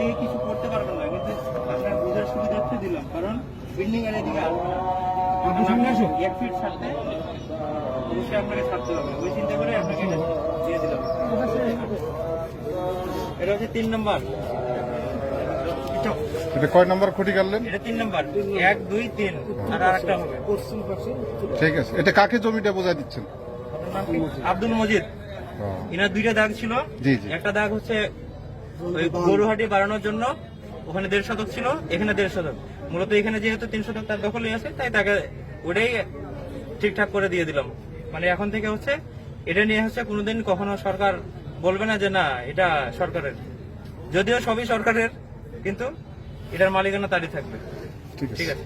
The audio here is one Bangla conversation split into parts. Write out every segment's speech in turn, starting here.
এদিকে কিছু করতে পারবেন না। কিন্তু আপনার বোঝার সুবিধার্থে দিলাম কারণ বিল্ডিং এর এদিকে আসবে। এক ফিট ছাড়তে অবশ্যই আপনাকে ছাড়তে হবে। ওই চিন্তা করে আপনাকে এটা দিয়ে দিলাম। এটা হচ্ছে তিন নম্বর। এটা কয় নম্বর খুঁটি কাটলেন? এটা তিন নম্বর। এক দুই তিন। আর আরেকটা হবে। ঠিক আছে। এটা কাকে জমিটা বোঝাই দিচ্ছেন? আব্দুল মজিদ। এনার দুইটা দাগ ছিল। একটা দাগ হচ্ছে ওই গরুহাটি বাড়ানোর জন্য ওখানে দেড় শতক ছিল এখানে দেড় শতক। মূলত এখানে যেহেতু তিন শতক তার দখলে আছে তাই তাকে ওটাই ঠিকঠাক করে দিয়ে দিলাম। মানে এখন থেকে হচ্ছে এটা নিয়ে হচ্ছে কোনোদিন কখনো সরকার বলবে না যে না এটা সরকারের। যদিও সবই সরকারের কিন্তু এটার মালিকানা তারই থাকবে। ঠিক ঠিক আছে?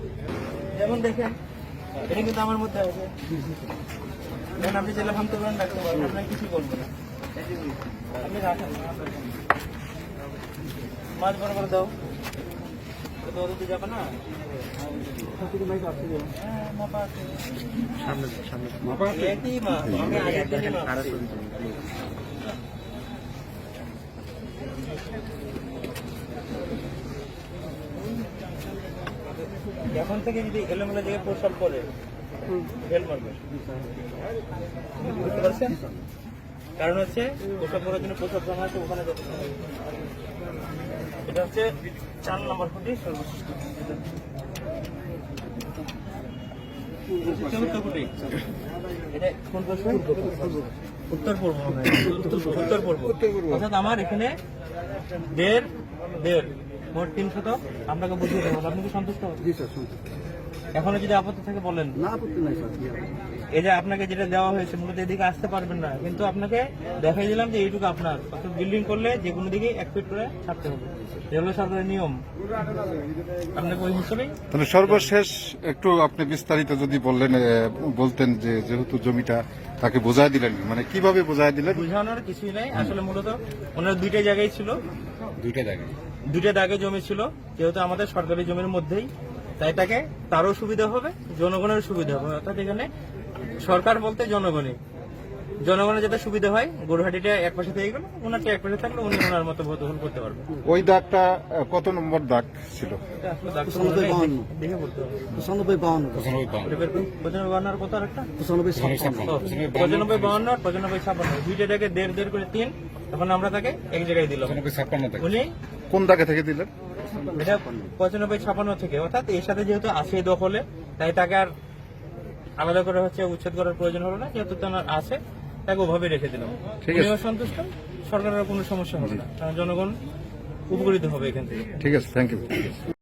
যেমন দেখেন এটা কিন্তু আমার মধ্যে আছে। আপনি জেলা ভাঙতে পারেন পারেন আপনার কিছু করব না। আপনি রাখেন। মাছ দাও মাপা আছে। আগের দিনই মাপছি। এখন থেকে যদি এলোমেলো জায়গায় প্রসাব করে ফেল মারবে বুঝতে পারছেন কারণ হচ্ছে প্রসাব করার জন্য প্রসাব জানা আছে ওখানে যেতে। এটা হচ্ছে চার নম্বর খুঁটি সর্বশেষ? উত্তর পূর্ব উত্তর পূর্ব। অর্থাৎ আমার এখানে দেড় দেড় মোট তিনশত। আপনাকে বুঝিয়ে দেবো। আপনি কি সন্তুষ্ট? জি স্যার শুনছি এখনও যদি আপত্তি থাকে বলেন। না আপত্তি নাই স্যার এই যে আপনাকে যেটা দেওয়া হয়েছে মূলত এদিকে আসতে পারবেন না। কিন্তু আপনাকে দেখাই দিলাম যে এইটুকু আপনার। অর্থাৎ বিল্ডিং করলে যে কোনো দিকে এক ফিট করে ছাড়তে হবে। এটা হলো সরকারের নিয়ম। আপনাকে ওই হিসেবেই তাহলে সর্বশেষ একটু আপনি বিস্তারিত যদি বললেন বলতেন যে যেহেতু জমিটা তাকে বোঝাই দিলেন মানে কীভাবে বোঝাই দিলেন? বোঝানোর কিছুই নাই। আসলে মূলত ওনার দুইটা জায়গায় ছিল। দুইটা জায়গায়। দুইটা দাগে জমি ছিল। যেহেতু আমাদের সরকারি জমির মধ্যেই। তাই তাকে তারও সুবিধা হবে জনগণের সুবিধা হবে। অর্থাৎ এখানে সরকার বলতে জনগণই জনগণের যাতে সুবিধা হয় গরুহাটিটা এক পাশে থেকে গেল ওনারটা এক পাশে থাকলে উনি ওনার মতো ভোট দখল করতে পারবে। ওই দাগটা কত নম্বর দাগ ছিল? পঁচানব্বই বাউন্ন। পঁচানব্বই কত একটা? পঁচানব্বই পঁচানব্বই দুইটা জায়গায় দেড় দেড় করে তিন এখন আমরা তাকে এক জায়গায় দিলাম। উনি কোন দাগে থেকে দিলেন? এটা পঁচানব্বই ছাপান্ন থেকে অর্থাৎ এর সাথে যেহেতু আছে দখলে তাই তাকে আর আলাদা করে হচ্ছে উচ্ছেদ করার প্রয়োজন হলো না যেহেতু তার আছে তাকে ওভাবে রেখে দিলাম। উনিও সন্তুষ্ট সরকারের কোনো সমস্যা হবে না কারণ জনগণ উপকৃত হবে এখান থেকে। ঠিক আছে থ্যাংক ইউ